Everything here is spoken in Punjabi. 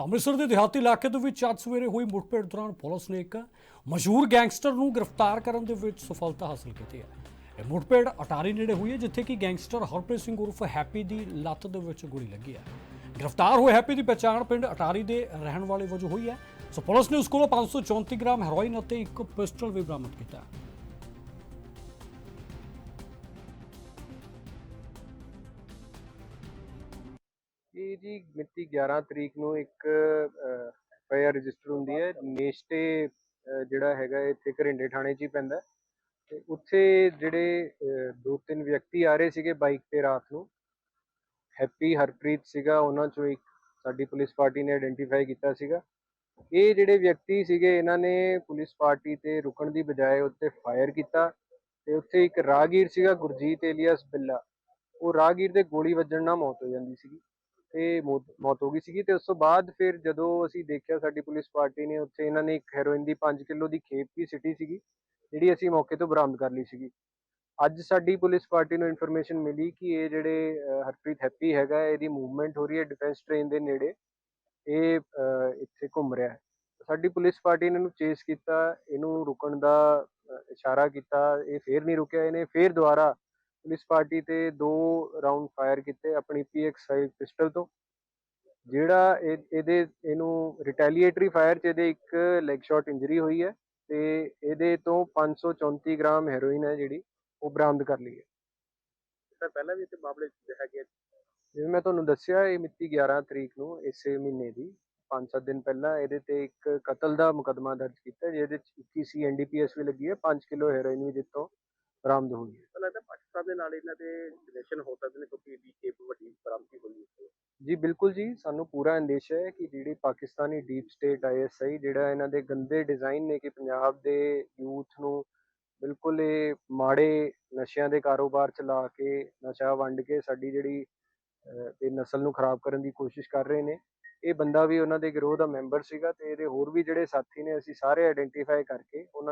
ਤਾਂ ਅੰਮ੍ਰਿਤਸਰ ਦੇ ਦਿਹਾਤੀ ਇਲਾਕੇ ਦੇ ਵਿੱਚ ਅੱਜ ਸਵੇਰੇ ਹੋਈ ਮੁੱਠਭੇੜ ਦੌਰਾਨ ਪੁਲਿਸ ਨੇ ਇੱਕ ਮਸ਼ਹੂਰ ਗੈਂਗਸਟਰ ਨੂੰ ਗ੍ਰਿਫਤਾਰ ਕਰਨ ਦੇ ਵਿੱਚ ਸਫਲਤਾ ਹਾਸਲ ਕੀਤੀ ਹੈ। ਇਹ ਮੁੱਠਭੇੜ ਅਟਾਰੀ ਨੇੜੇ ਹੋਈ ਹੈ, ਜਿੱਥੇ ਕਿ ਗੈਂਗਸਟਰ ਹਰਪ੍ਰੀਤ ਸਿੰਘ ਉਰਫ ਹੈਪੀ ਦੀ ਲੱਤ ਦੇ ਵਿੱਚ ਗੋਲੀ ਲੱਗੀ ਹੈ। ਗ੍ਰਿਫਤਾਰ ਹੋਏ ਹੈਪੀ ਦੀ ਪਛਾਣ ਪਿੰਡ ਅਟਾਰੀ ਦੇ ਰਹਿਣ ਵਾਲੇ ਵਜੋਂ ਹੋਈ ਹੈ। ਸੋ ਪੁਲਿਸ ਨੇ ਉਸ ਕੋਲੋਂ 534 ਗ੍ਰਾਮ ਹੈਰੋਇਨ ਅਤੇ ਇੱਕ ਪਿਸਟਲ ਵੀ ਬਰਾਮਦ ਕੀਤਾ। ਹੈ ਜੀ, ਮਿਤੀ 11 ਤਰੀਕ ਨੂੰ ਇੱਕ ਐਫਆਈਆਰ ਰਜਿਸਟਰ ਹੁੰਦੀ ਹੈ। ਨੇਸ਼ਟੇ ਜਿਹੜਾ ਹੈਗਾ ਇੱਥੇ ਘਰਿੰਡੇ ਥਾਣੇ 'ਚ ਹੀ ਪੈਂਦਾ ਤੇ ਉੱਥੇ ਜਿਹੜੇ ਦੋ ਤਿੰਨ ਵਿਅਕਤੀ ਆ ਰਹੇ ਸੀਗੇ ਬਾਈਕ ਤੇ ਰਾਤ ਨੂੰ। ਹੈਪੀ, ਹਰਪ੍ਰੀਤ ਸੀਗਾ, ਉਹਨਾਂ ਚੋਂ ਇੱਕ ਸਾਡੀ ਪੁਲਿਸ ਪਾਰਟੀ ਨੇ ਆਇਡੈਂਟੀਫਾਈ ਕੀਤਾ ਸੀਗਾ। ਇਹ ਜਿਹੜੇ ਵਿਅਕਤੀ ਸੀਗੇ, ਇਹਨਾਂ ਨੇ ਪੁਲਿਸ ਪਾਰਟੀ ਤੇ ਰੁਕਣ ਦੀ ਬਜਾਏ ਉੱਤੇ ਫਾਇਰ ਕੀਤਾ ਤੇ ਉੱਥੇ ਇੱਕ ਰਾਹਗੀਰ ਸੀਗਾ, ਗੁਰਜੀਤ ਏਲੀਅਸ ਬਿੱਲਾ। ਉਹ ਰਾਹਗੀਰ ਦੇ ਗੋਲੀ ਵੱਜਣ ਨਾਲ ਮੌਤ ਹੋ ਜਾਂਦੀ ਸੀਗੀ। ਤੇ ਮੌਤ ਮੌਤ ਹੋ ਗਈ ਸੀਗੀ ਤੇ ਉਸ ਤੋਂ ਬਾਅਦ ਫਿਰ ਜਦੋਂ ਅਸੀਂ ਦੇਖਿਆ ਸਾਡੀ ਪੁਲਿਸ ਪਾਰਟੀ ਨੇ ਉੱਥੇ ਇਹਨਾਂ ਨੇ ਇੱਕ ਹੈਰੋਇਨ ਦੀ 5 ਕਿਲੋ ਦੀ ਖੇਪ ਵੀ ਸਿੱਟੀ ਸੀਗੀ, ਜਿਹੜੀ ਅਸੀਂ ਮੌਕੇ ਤੋਂ ਬਰਾਮਦ ਕਰ ਲਈ ਸੀਗੀ। ਅੱਜ ਸਾਡੀ ਪੁਲਿਸ ਪਾਰਟੀ ਨੂੰ ਇਨਫੋਰਮੇਸ਼ਨ ਮਿਲੀ ਕਿ ਇਹ ਜਿਹੜੇ ਹਰਪ੍ਰੀਤ ਹੈਪੀ ਹੈਗਾ, ਇਹਦੀ ਮੂਵਮੈਂਟ ਹੋ ਰਹੀ ਹੈ ਡਿਫੈਂਸ ਟ੍ਰੇਨ ਦੇ ਨੇੜੇ। ਇਹ ਇੱਥੇ ਘੁੰਮ ਰਿਹਾ ਹੈ। ਸਾਡੀ ਪੁਲਿਸ ਪਾਰਟੀ ਨੇ ਇਹਨੂੰ ਚੇਸ ਕੀਤਾ, ਇਹਨੂੰ ਰੁਕਣ ਦਾ ਇਸ਼ਾਰਾ ਕੀਤਾ, ਇਹ ਫੇਰ ਨਹੀਂ ਰੁਕਿਆ, ਇਹਨੇ ਫੇਰ ਦੁਬਾਰਾ ਪੁਲਿਸ ਪਾਰਟੀ ਤੇ ਦੋ ਰਾਉਂਡ ਫਾਇਰ ਕੀਤੇ ਆਪਣੀ PX5 ਪਿਸਟਲ ਤੋਂ। ਜਿਹੜਾ ਇਹ- ਇਹਦੇ ਇਹਨੂੰ ਰਿਟੈਲੀਏਟਰੀ ਫਾਇਰ ਚ ਇਹਦੇ ਇੱਕ ਲੈਗ ਸ਼ਾਟ ਇੰਜਰੀ ਹੋਈ ਹੈ ਤੇ ਇਹਦੇ ਤੋਂ 534 ਗ੍ਰਾਮ ਹੈਰੋਇਨ ਹੈ ਜਿਹੜੀ ਉਹ ਬਰਾਮਦ ਕਰ ਲਈ ਹੈ। ਸਰ ਪਹਿਲਾਂ ਵੀ ਇੱਥੇ ਮਾਮਲੇ ਹੈਗੇ ਜਿਵੇਂ ਮੈਂ ਤੁਹਾਨੂੰ ਦੱਸਿਆ ਇਹ ਮਿਤੀ 11 ਤਰੀਕ ਨੂੰ ਇਸੇ ਮਹੀਨੇ ਦੀ 5-7 ਦਿਨ ਪਹਿਲਾਂ ਇਹਦੇ ਤੇ ਇੱਕ ਕਤਲ ਦਾ ਮੁਕੱਦਮਾ ਦਰਜ ਕੀਤਾ ਜਿਹਦੇ ਚ 21 ਸੀ ਐਨਡੀਪੀਐਸ ਵੀ ਲੱਗੀ ਹੈ 5 ਕਿਲੋ ਹੈਰੋਇਨ ਵੀ ਜਿੱਤੋਂ ਬਰਾਮਦ ਹੋਈ ਹੈ। ਲੱਗਦਾ ਪਾਕਿਸਤਾਨ ਦੇ ਨਾਲ ਇਹਨਾਂ ਦੇ ਰਿਲੇਸ਼ਨ ਹੋ ਸਕਦੇ ਨੇ ਕਿਉਂਕਿ ਇਹਦੀ ਕੇਪ ਵੱਡੀ ਬਰਾਮਦੀ ਹੋਈ ਹੈ। ਜੀ, ਬਿਲਕੁਲ ਜੀ, ਸਾਨੂੰ ਪੂਰਾ ਅੰਦੇਸ਼ਾ ਹੈ ਕਿ ਜਿਹੜੀ ਪਾਕਿਸਤਾਨੀ ਡੀਪ ਸਟੇਟ ਆਈਐਸਆਈ ਜਿਹੜਾ ਇਹਨਾਂ ਦੇ ਗੰਦੇ ਡਿਜ਼ਾਈਨ ਨੇ ਕਿ ਪੰਜਾਬ ਦੇ ਯੂਥ ਨੂੰ ਬਿਲਕੁਲ ਇਹ ਮਾੜੇ ਨਸ਼ਿਆਂ ਦੇ ਕਾਰੋਬਾਰ ਚਲਾ ਕੇ ਨਸ਼ਾ ਵੰਡ ਕੇ ਸਾਡੀ ਜਿਹੜੀ ਇਹ ਨਸਲ ਨੂੰ ਖਰਾਬ ਕਰਨ ਦੀ ਕੋਸ਼ਿਸ਼ ਕਰ ਰਹੇ ਨੇ। ਇਹ ਬੰਦਾ ਵੀ ਉਹਨਾਂ ਦੇ ਗਿਰੋਹ ਦਾ ਮੈਂਬਰ ਸੀਗਾ ਤੇ ਇਹਦੇ ਹੋਰ ਵੀ ਜਿਹੜੇ ਸਾਥੀ ਨੇ, ਅਸੀਂ ਸਾਰੇ ਆਇਡੈਂਟੀਫਾਈ ਕਰਕੇ ਉਹਨਾਂ